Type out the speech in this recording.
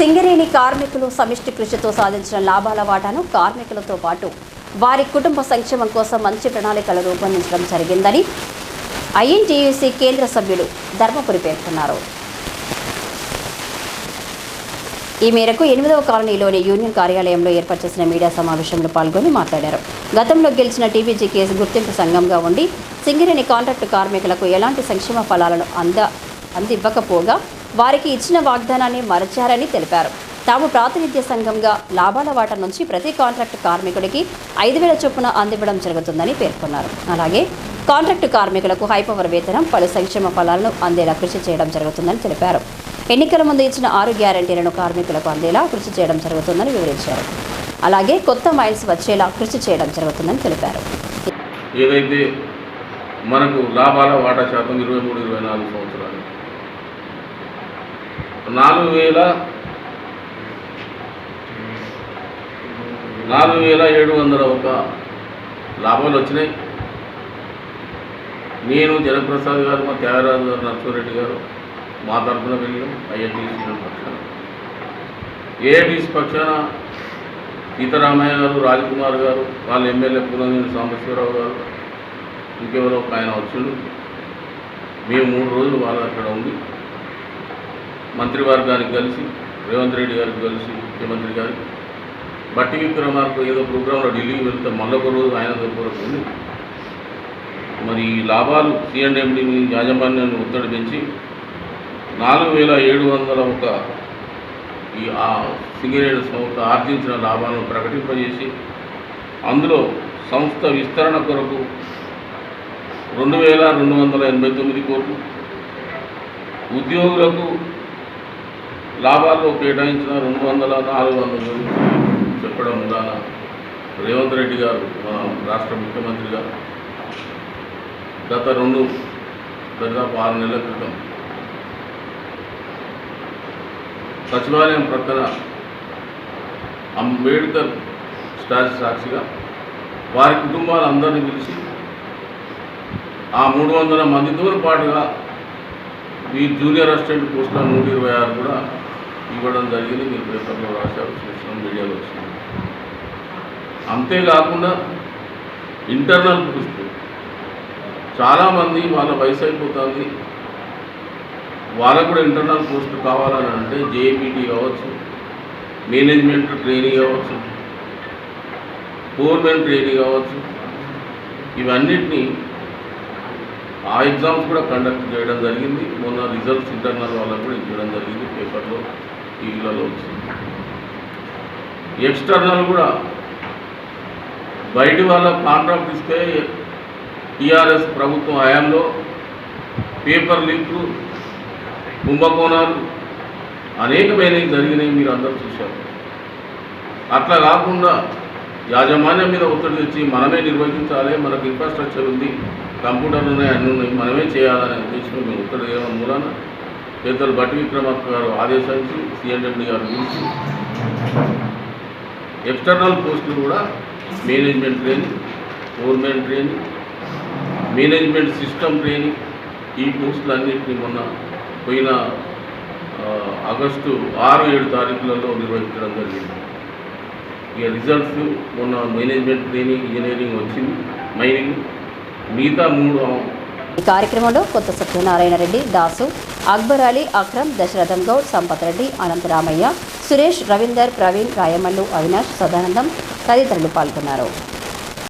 సింగరేణి కార్మికులు సమిష్టి కృషితో సాధించిన లాభాల వాటాను కార్మికులతో పాటు వారి కుటుంబ సంక్షేమం కోసం మంచి ప్రణాళికలు రూపొందించడం జరిగిందని ఐఎన్టీయూసీ కేంద్ర సభ్యులు ధర్మపురి పేర్కొన్నారు. ఈ మేరకు ఎనిమిదవ కాలనీలోని యూనియన్ కార్యాలయంలో ఏర్పాటు చేసిన మీడియా సమావేశంలో పాల్గొని మాట్లాడారు. గతంలో గెలిచిన టీబీజీ కేసు గుర్తింపు సంఘంగా ఉండి సింగరేణి కాంట్రాక్టు కార్మికులకు ఎలాంటి సంక్షేమ ఫలాలను అంద అందివ్వకపోగా వారికి ఇచ్చిన వాగ్దానాన్ని మరచారని తెలిపారు. తాము ప్రాతినిధ్య సంఘంగా లాభాల వాటా నుంచి ప్రతి కాంట్రాక్టు కార్మికుడికి ఐదు వేల చొప్పున అందివ్వడం జరుగుతుందని పేర్కొన్నారు. అలాగే కాంట్రాక్టు కార్మికులకు హైపవర్ వేతనం పలు సంక్షేమ ఫలాలను అందేలా కృషి చేయడం జరుగుతుందని తెలిపారు. ఎన్నికల ముందు ఇచ్చిన ఆరు గ్యారంటీలను కార్మికులకు అందేలా కృషి చేయడం జరుగుతుందని వివరించారు. అలాగే కొత్త మైల్స్ వచ్చేలా కృషి చేయడం జరుగుతుందని తెలిపారు. ఏదైతే మనకు లాభాల వాటా శాతం ఇరవై మూడు ఇరవై నాలుగు సంవత్సరాలు నాలుగు వేల నాలుగు వేల ఏడు వందల ఒక లాభాలు వచ్చినాయి. నేను జనప్రసాద్ గారు మా త్యాగరాజు గారు నరసింహారెడ్డి గారు మా తరఫున వెళ్ళాం ఐఐటీసీ పక్షాన ఏఐటీసీ పక్షాన సీతారామయ్య గారు రాజకుమార్ గారు వాళ్ళ ఎమ్మెల్యే పురంజని సాంబశివరావు గారు ఇంకెవరో ఒక ఆయన వచ్చిండు. మేము మూడు రోజులు వాళ్ళు అక్కడ ఉంది మంత్రివర్గానికి కలిసి రేవంత్ రెడ్డి గారికి కలిసి ముఖ్యమంత్రి గారికి. బట్టి విక్రమార్కు ఏదో ప్రోగ్రాంలో ఢిల్లీకి వెళ్తే మళ్ళొక రోజు ఆయన దగ్గర ఉంది మరి ఈ లాభాలు సిఎండ్ఎండిని యాజమాన్యాన్ని ఒత్తిడి పెంచి నాలుగు వేల ఏడు వందల ఒక ఈ ఆ సింగరేణి సంస్థ ఆర్జించిన లాభాలను ప్రకటింపజేసి అందులో సంస్థ విస్తరణ కొరకు రెండు వేల రెండు వందల ఎనభై తొమ్మిది కోట్లు ఉద్యోగులకు లాభాల్లో కేటాయించిన రెండు వందల నాలుగు వందల గురించి చెప్పడం ద్వారా రేవంత్ రెడ్డి గారు మన రాష్ట్ర ముఖ్యమంత్రి గారు గత రెండు దాదాపు ఆరు నెలల క్రితం సచివాలయం ప్రక్కన అంబేడ్కర్ స్టాచ్యూ సాక్షిగా వారి కుటుంబాలందరినీ పిలిచి ఆ మూడు వందల మందితో పాటుగా ఈ జూనియర్ అసిస్టెంట్ పోస్టుల నూట ఇరవై ఆరు కూడా ఇవ్వడం జరిగింది. మీరు పేపర్లో రాశారు చూసిన మీడియాలో వచ్చింది. అంతేకాకుండా ఇంటర్నల్ పోస్టు చాలామంది వాళ్ళ వయసు అయిపోతుంది. వాళ్ళకు కూడా ఇంటర్నల్ పోస్ట్ కావాలని అంటే జేపీటీ కావచ్చు మేనేజ్మెంట్ ట్రైనింగ్ కావచ్చు ఫోర్మెన్ ట్రైనింగ్ కావచ్చు. ఇవన్నిటినీ ఆ ఎగ్జామ్స్ కూడా కండక్ట్ చేయడం జరిగింది. మొన్న రిజల్ట్స్ ఇంటర్నల్ వాళ్ళకు కూడా ఇవ్వడం జరిగింది. పేపర్లో టీవీలలో వచ్చింది. ఎక్స్టర్నల్ కూడా బయటి వాళ్ళ కాంట్రాక్ట్ ఇస్తే టీఆర్ఎస్ ప్రభుత్వం హయాంలో పేపర్ లీక్లు కుంభకోణాలు అనేకమైనవి జరిగినాయి మీరు అందరూ చూశారు. అట్లా కాకుండా యాజమాన్యం మీద ఒత్తిడి తెచ్చి మనమే నిర్వహించాలి మనకు ఇన్ఫ్రాస్ట్రక్చర్ ఉంది కంప్యూటర్లు ఉన్నాయి అన్నీ ఉన్నాయి మనమే చేయాలనే ఉద్దేశంలో మేము ఒత్తిడి చేయడం మూలన పెద్దలు బట్టి విక్రమార్క గారు ఆదేశించి సిఎండ్ఎండి గారు పిలిచి ఎక్స్టర్నల్ పోస్టులు కూడా management training government training management system training ఈ పోస్టులు అన్నింటినీ మొన్న పోయిన ఆగస్టు ఆరు ఏడు తారీఖులలో నిర్వహించడం జరిగింది. ఇక రిజల్ట్స్ మొన్న మేనేజ్మెంట్ ట్రైనింగ్ ఇంజనీరింగ్ వచ్చింది మైనింగ్ మిగతా మూడు ఈ కార్యక్రమంలో కొత్త సత్యనారాయణ రెడ్డి దాసు అక్బర్ అలీ అక్రమ్ దశరథం గౌడ్ సంపత్ రెడ్డి అనంతరామయ్య సురేష్ రవీందర్ ప్రవీణ్ రాయమల్లు అవినాష్ సదానందం తదితరులు పాల్గొన్నారు.